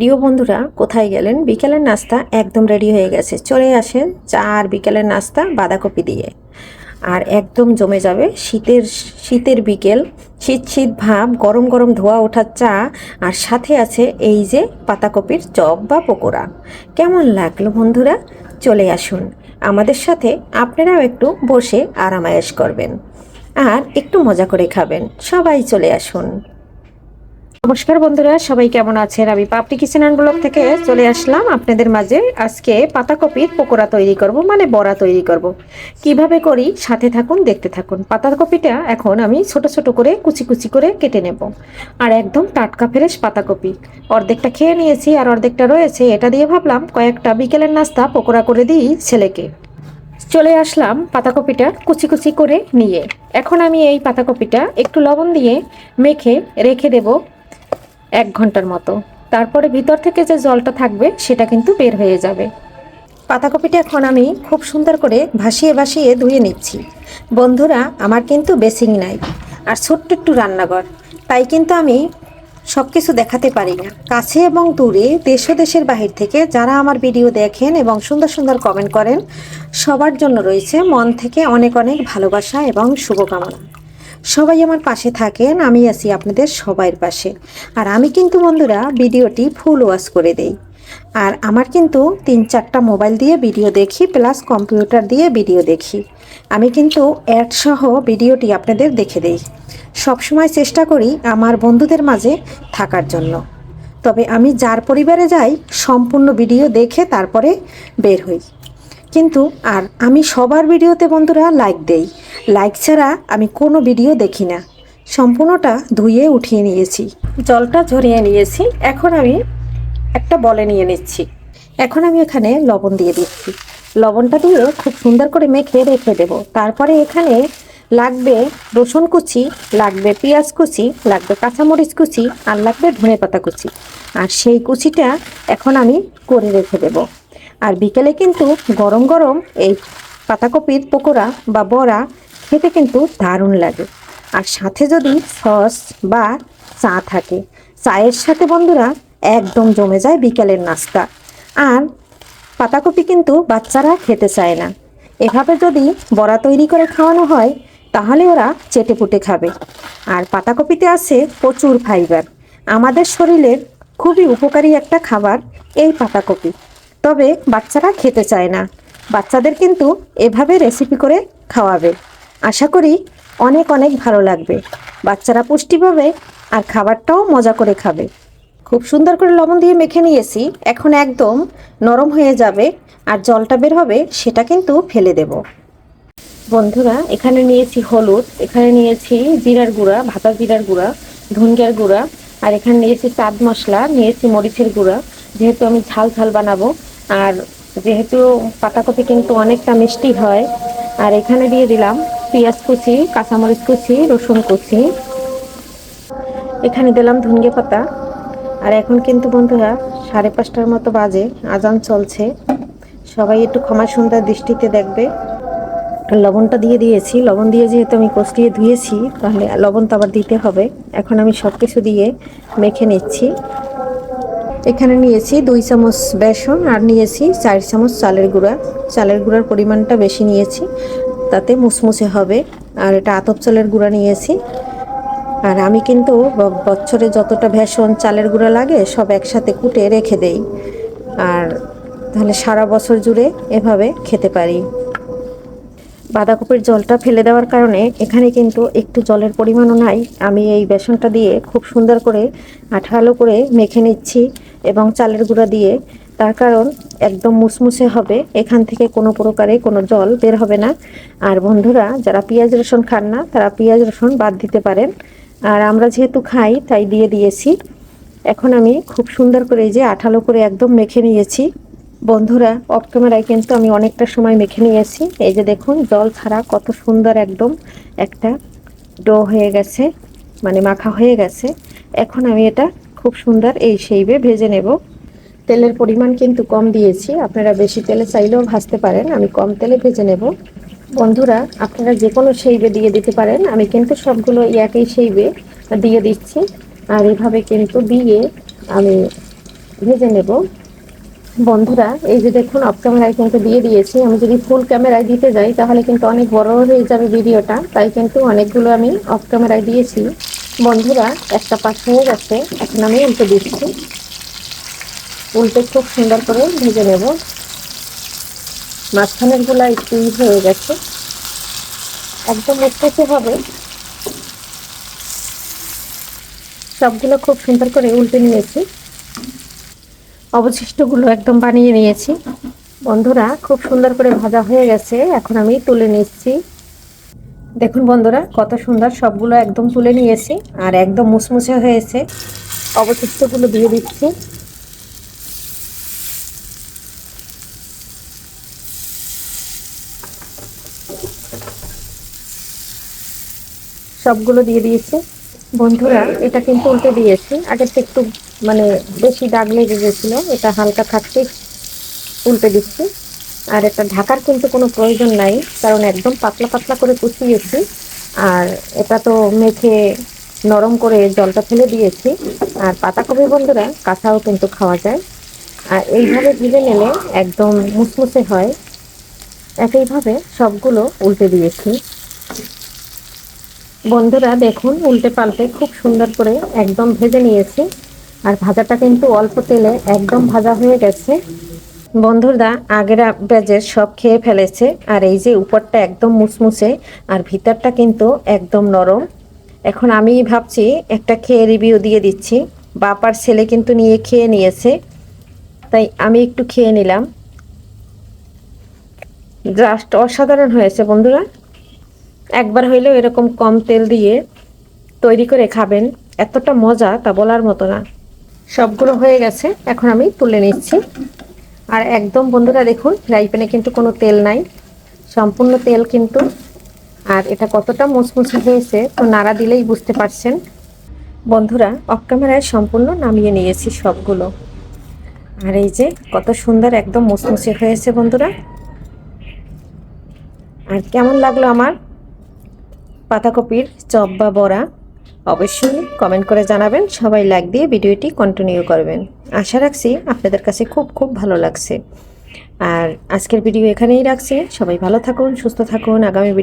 প্রিয় বন্ধুরা, কোথায় গেলেন? বিকেলের নাস্তা একদম রেডি হয়ে গেছে। চলে আসেন চা আর বিকেলের নাস্তা বাঁধাকপি দিয়ে। আর একদম জমে যাবে শীতের শীতের বিকেল। শীত শীত ভাব, গরম গরম ধোয়া ওঠার চা। আর সাথে আছে এই যে পাতাকপির চপ বা পকোড়া। কেমন লাগল বন্ধুরা? চলে আসুন। আমাদের সাথে আপনারাও একটু বসে আরামায়েশ করবেন। আর একটু মজা করে খাবেন। সবাই চলে আসুন। নমস্কার বন্ধুরা, সবাই কেমন আছেন? আমি পাপড়ি কিচেন ব্লগ থেকে চলে আসলাম। আপনাদের মাঝে আজকে পাতাকপির পকোড়া তৈরি করব মানে বড়া তৈরি করব। কীভাবে করি? সাথে থাকুন, দেখতে থাকুন। পাতাকপিটা এখন আমি ছোট ছোট করে কুচি কুচি করে কেটে নেব। আর একদম টাটকা ফ্রেশ পাতাকপি। অর্ধেকটা খেয়ে নিয়েছি আর অর্ধেকটা রয়েছে। এটা দিয়ে ভাবলাম কয়েকটা বিকেলের নাস্তা পকোড়া করে দিই ছেলেকে। চলে আসলাম পাতাকপিটা কুচি কুচি করে নিয়ে। এখন আমি এই পাতাকপিটা একটু লবণ দিয়ে মেখে রেখে দেব। এক ঘণ্টার মতো। তারপরে ভিতর থেকে যে জলটা থাকবে, সেটা কিন্তু বের হয়ে যাবে। পাতাকপিটা এখন আমি খুব সুন্দর করে ভাসিয়ে ভাসিয়ে ধুয়ে নিচ্ছি। বন্ধুরা, আমার কিন্তু বেসিং নাই আর ছোট্ট একটু রান্নাঘর। তাই কিন্তু আমি সব কিছু দেখাতে পারি না। কাছে এবং দূরে, দেশ দেশের বাহির থেকে যারা আমার ভিডিও দেখেন এবং সুন্দর সুন্দর কমেন্ট করেন, সবার জন্য রয়েছে মন থেকে অনেক অনেক ভালোবাসা এবং শুভকামনা। সবাই আমার পাশে থাকেন, আমি আছি আপনাদের সবাইয়ের পাশে। আর আমি কিন্তু বন্ধুরা ভিডিওটি ফুল ওয়াশ করে দেই। আর আমার কিন্তু তিন চারটা মোবাইল দিয়ে ভিডিও দেখি প্লাস কম্পিউটার দিয়ে ভিডিও দেখি। আমি কিন্তু অ্যাড সহ ভিডিওটি আপনাদের দেখে দেই। সবসময় চেষ্টা করি আমার বন্ধুদের মাঝে থাকার জন্য। তবে আমি যার পরিবারে যাই, সম্পূর্ণ ভিডিও দেখে তারপরে বের হই। কিন্তু আর আমি সবার ভিডিওতে বন্ধুরা লাইক দেই। লাইক ছাড়া আমি কোনো ভিডিও দেখি না। সম্পূর্ণটা ধুয়ে উঠিয়ে নিয়েছি। জলটা ঝরিয়ে নিয়েছি। এখন আমি একটা বলে নিয়ে নিচ্ছি। এখন আমি এখানে লবণ দিয়ে দিচ্ছি। লবণটা দিয়ে খুব সুন্দর করে মেখে রেখে দেব। তারপরে এখানে লাগবে রসুন কুচি, লাগবে পেঁয়াজ কুচি, লাগবে কাঁচামরিচ কুচি আর লাগবে ধনে পাতা কুচি। আর সেই কুচিটা এখন আমি করে রেখে দেবো। আর বিকেলে কিন্তু গরম গরম এই পাতাকপির পকোড়া বা বড়া খেতে কিন্তু দারুণ লাগে। আর সাথে যদি সস বা চা থাকে, চায়ের সাথে বন্ধুরা একদম জমে যায় বিকেলের নাস্তা। আর পাতাকপি কিন্তু বাচ্চারা খেতে চায় না। এভাবে যদি বড়া তৈরি করে খাওয়ানো হয়, তাহলে ওরা চেটে পুটে খাবে। আর পাতাকপিতে আছে প্রচুর ফাইবার আমাদের শরীরের খুবই উপকারী একটা খাবার এই পাতাকপি। তবে বাচ্চারা খেতে চায় না। বাচ্চাদের কিন্তু এভাবে রেসিপি করে খাওয়াবে। আশা করি অনেক অনেক ভালো লাগবে। বাচ্চারা পুষ্টি পাবে আর খাবারটাও মজা করে খাবে। খুব সুন্দর করে লবণ দিয়ে মেখে নিয়েছি। এখন একদম নরম হয়ে যাবে আর জলটা বের হবে সেটা কিন্তু ফেলে দেব। বন্ধুরা, এখানে নিয়েছি হলুদ, এখানে নিয়েছি জিরার গুঁড়া ভাতা জিরার গুঁড়া, ধনিয়ার গুঁড়া, আর এখানে নিয়েছি চাঁদ মশলা, নিয়েছি মরিচের গুঁড়া। যেহেতু আমি ঝাল ঝাল বানাবো আর যেহেতু পাতাকপি কিন্তু অনেকটা মিষ্টি হয়, আর এখানে দিয়ে দিলাম পেঁয়াজ কুচি, কাঁচামরিচ কুচি, রসুন কুচি। এখানে দিলাম ধনিয়া পাতা। আর এখন কিন্তু বন্ধুরা সাড়ে পাঁচটার মতো বাজে, আজান চলছে। সবাই একটু ক্ষমা সুন্দর দৃষ্টিতে দেখবে। লবণটা দিয়ে দিয়েছি। লবণ দিয়ে যেহেতু আমি কষিয়ে ধুয়েছি, তাহলে লবণ তো আবার দিতে হবে। এখন আমি সব কিছু দিয়ে মেখে নিচ্ছি। এখানে নিয়েছি দুই চামচ বেসন আর নিয়েছি চার চামচ চালের গুঁড়া। চালের গুঁড়ার পরিমাণটা বেশি নিয়েছি, তাতে মুসমুসে হবে। আর এটা আতপ চালের গুঁড়া নিয়েছি। আর আমি কিন্তু বছরে যতটা ভেষণ চালের গুঁড়া লাগে সব একসাথে কুটে রেখে দেই। আর তাহলে সারা বছর জুড়ে এভাবে খেতে পারি। বাঁধাকপির জলটা ফেলে দেওয়ার কারণে এখানে কিন্তু একটু জলের পরিমাণও নাই। আমি এই বেসনটা দিয়ে খুব সুন্দর করে আঠালো করে মেখে নিচ্ছি। এবং চালের গুঁড়া দিয়ে, তার কারণ একদম মুসমুসে হবে, এখান থেকে কোনো প্রকারে কোনো জল বের হবে না। আর বন্ধুরা, যারা পেঁয়াজ রসুন খান না, তারা পেঁয়াজ রসুন বাদ দিতে পারেন। আর আমরা যেহেতু খাই, তাই দিয়ে দিয়েছি। এখন আমি খুব সুন্দর করে এই যে আঠালো করে একদম মেখে নিয়েছি। বন্ধুরা অফ ক্যামেরায় কিন্তু আমি অনেকটা সময় মেখে নিয়েছি। এই যে দেখুন, জল ছাড়া কত সুন্দর একদম একটা ডো হয়ে গেছে মানে মাখা হয়ে গেছে। এখন আমি এটা খুব সুন্দর এই সেইবে ভেজে নেব। তেলের পরিমাণ কিন্তু কম দিয়েছি। আপনারা বেশি তেলে চাইলেও ভাজতে পারেন। আমি কম তেলে ভেজে নেব। বন্ধুরা, আপনারা যে কোনো সেইবে দিয়ে দিতে পারেন। আমি কিন্তু সবগুলো একই সেইবে দিয়ে দিচ্ছি। আর এভাবে কিন্তু দিয়ে আমি ভেজে নেব। বন্ধুরা, এই যে দেখুন অফ ক্যামেরায় কিন্তু দিয়ে দিয়েছি। আমি যদি ফুল ক্যামেরায় দিতে যাই, তাহলে কিন্তু অনেক বড় হয়ে যাবে ভিডিওটা। তাই কিন্তু অনেকগুলো আমি অফ ক্যামেরায় দিয়েছি। বন্ধুরা, একটা পাশ হয়ে গেছে। এখন আমি উল্টে দিচ্ছি। উল্টে খুব সুন্দর করে ভেজে নেব। মাঝখানেরগুলা একটু হয়ে গেছে। একদম মুচমুচে হবে। সবগুলো খুব সুন্দর করে উল্টে নিয়েছি। অবশিষ্টগুলো একদম বানিয়ে নিয়েছি। বন্ধুরা, খুব সুন্দর করে ভাজা হয়ে গেছে। এখন আমি তুলে নিচ্ছি। দেখুন বন্ধুরা, কত সুন্দর সবগুলো একদম তুলে নিয়েছি আর একদম মুসমুসে হয়েছে। অবশিষ্টগুলো দিয়ে দিচ্ছি। সবগুলো দিয়ে দিয়েছি। বন্ধুরা, এটা কিন্তু উল্টে দিয়েছি। আগের থেকে একটু মানে বেশি দাগ লেগে গেছিল, এটা হালকা থাকতে উল্টে দিচ্ছি। আর এটা ঢাকার কিন্তু কোনো প্রয়োজন নাই, কারণ একদম পাতলা পাতলা করে কুচিয়েছি আর এটা তো মেখে নরম করে জলটা ফেলে দিয়েছি। আর পাতাকপি বন্ধুরা, কাঁচাও কিন্তু খাওয়া যায়। আর এইভাবে ভেজে নিলে একদম মুসমুসে হয়। একইভাবে সবগুলো উল্টে দিয়েছি। বন্ধুরা, দেখুন, উল্টে পাল্টে খুব সুন্দর করে একদম ভেজে নিয়েছি। আর ভাজাটা কিন্তু অল্প তেলে একদম ভাজা হয়ে গেছে। বন্ধুরা, আগের ব্যাজের সব খেয়ে ফেলেছে, আর এই যে উপরটা একদম মুসমুসে আর ভিতরটা কিন্তু একদম নরম। এখন আমি ভাবছি একটা খেয়ে রিভিউ দিয়ে দিচ্ছি। বাপার ছেলে কিন্তু নিয়ে খেয়ে নিয়েছে, তাই আমি একটু খেয়ে নিলাম। জাস্ট অসাধারণ হয়েছে বন্ধুরা। একবার হইলেও এরকম কম তেল দিয়ে তৈরি করে খাবেন, এতটা মজা তা বলার মতো না। সবগুলো হয়ে গেছে, এখন আমি তুলে নিচ্ছি। আর একদম বন্ধুরা দেখুন ফ্রাই প্যানে কিন্তু কোনো তেল নাই। সম্পূর্ণ তেল কিন্তু। আর এটা কতটা মুচমুচে হয়েছে, তো নাড়া দিলেই বুঝতে পারছেন। বন্ধুরা অফ ক্যামেরায় সম্পূর্ণ নামিয়ে নিয়েছি সবগুলো। আর এই যে, কত সুন্দর একদম মুচমুচে হয়েছে বন্ধুরা। আর কেমন লাগল আমার পাতাকপির চপ বা বড়া? অবশ্যই কমেন্ট করে জানাবেন। সবাই লাইক দিয়ে ভিডিওটি কন্টিনিউ করবেন। আশা রাখছি আপনাদের কাছে খুব খুব ভালো লাগছে। আর আজকের ভিডিও এখানেই রাখছি। সবাই ভালো থাকুন, সুস্থ থাকুন। আগামী ভিডিও